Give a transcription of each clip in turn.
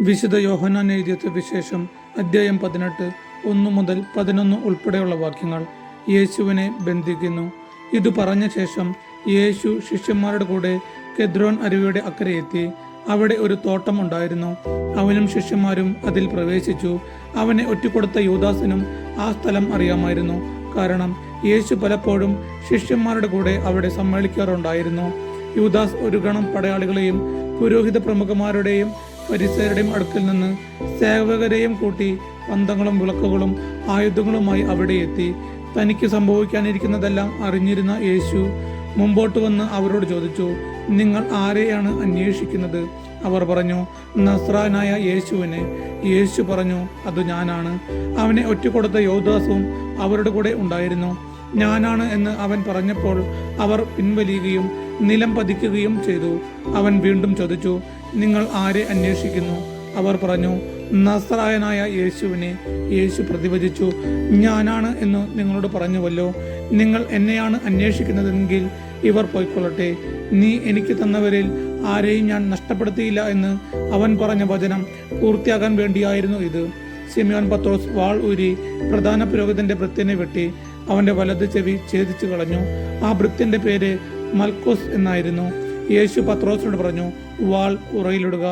വിശുദ്ധ യോഹനാൻ എഴുതിയ വിശേഷം അദ്ധ്യായം പതിനെട്ട് ഒന്നു മുതൽ പതിനൊന്ന് ഉൾപ്പെടെയുള്ള വാക്യങ്ങൾ യേശുവിനെ ബന്ധിക്കുന്നു. ഇത് പറഞ്ഞ ശേഷം യേശു ശിഷ്യന്മാരുടെ കൂടെ കെദ്രോൻ അരുവിയുടെ അക്കരെ എത്തി. അവിടെ ഒരു തോട്ടം ഉണ്ടായിരുന്നു. അവനും ശിഷ്യന്മാരും അതിൽ പ്രവേശിച്ചു. അവനെ ഒറ്റക്കൊടുത്ത യൂദാസിനും ആ സ്ഥലം അറിയാമായിരുന്നു. കാരണം യേശു പലപ്പോഴും ശിഷ്യന്മാരുടെ കൂടെ അവിടെ സമ്മേളിക്കാറുണ്ടായിരുന്നു. യൂദാസ് ഒരു ഗണം പടയാളികളെയും പുരോഹിത പ്രമുഖന്മാരുടെയും പരിസരുടെയും അടുക്കൽ നിന്ന് സേവകരെയും കൂട്ടി പന്തങ്ങളും വിളക്കുകളും ആയുധങ്ങളുമായി അവിടെ എത്തി. തനിക്ക് സംഭവിക്കാനിരിക്കുന്നതെല്ലാം അറിഞ്ഞിരുന്ന യേശു മുമ്പോട്ട് വന്ന് അവരോട് ചോദിച്ചു നിങ്ങൾ ആരെയാണ് അന്വേഷിക്കുന്നത്? അവർ പറഞ്ഞു നസ്രാനായ യേശുവിനെ. യേശു പറഞ്ഞു അത് ഞാനാണ്. അവനെ ഒറ്റക്കൊടുത്ത യോദാസും അവരുടെ കൂടെ ഉണ്ടായിരുന്നു. ഞാനാണ് എന്ന് അവൻ പറഞ്ഞപ്പോൾ അവർ പിൻവലിയുകയും നിലം പതിക്കുകയും ചെയ്തു. അവൻ വീണ്ടും ചോദിച്ചു നിങ്ങൾ ആരെ അന്വേഷിക്കുന്നു? അവർ പറഞ്ഞു നസ്രായനായ യേശുവിനെ. യേശു പ്രതിവചിച്ചു ഞാനാണ് എന്ന് നിങ്ങളോട് പറഞ്ഞുവല്ലോ. നിങ്ങൾ എന്നെയാണ് അന്വേഷിക്കുന്നതെങ്കിൽ ഇവർ പോയിക്കൊള്ളട്ടെ. നീ എനിക്ക് തന്നവരിൽ ആരെയും ഞാൻ നഷ്ടപ്പെടുത്തിയില്ല എന്ന് അവൻ പറഞ്ഞ വചനം പൂർത്തിയാകാൻ വേണ്ടിയായിരുന്നു ഇത്. സിമിയോൻ പത്രോസ് വാൾ ഊരി പ്രധാന പുരോഹിതന്റെ വൃത്തിനെ വെട്ടി അവന്റെ വലത് ചെവി ഛേദിച്ചു കളഞ്ഞു ആ വൃത്തിന്റെ പേര് മൽക്കോസ് എന്നായിരുന്നു. യേശു പത്രോസിനോട് പറഞ്ഞു വാൾ ഉറയിലിടുക.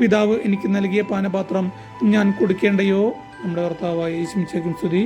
പിതാവ് എനിക്ക് നൽകിയ പാനപാത്രം ഞാൻ കുടിക്കേണ്ടയോ? നമ്മുടെ കർത്താവായ യേശു സ്തുതി.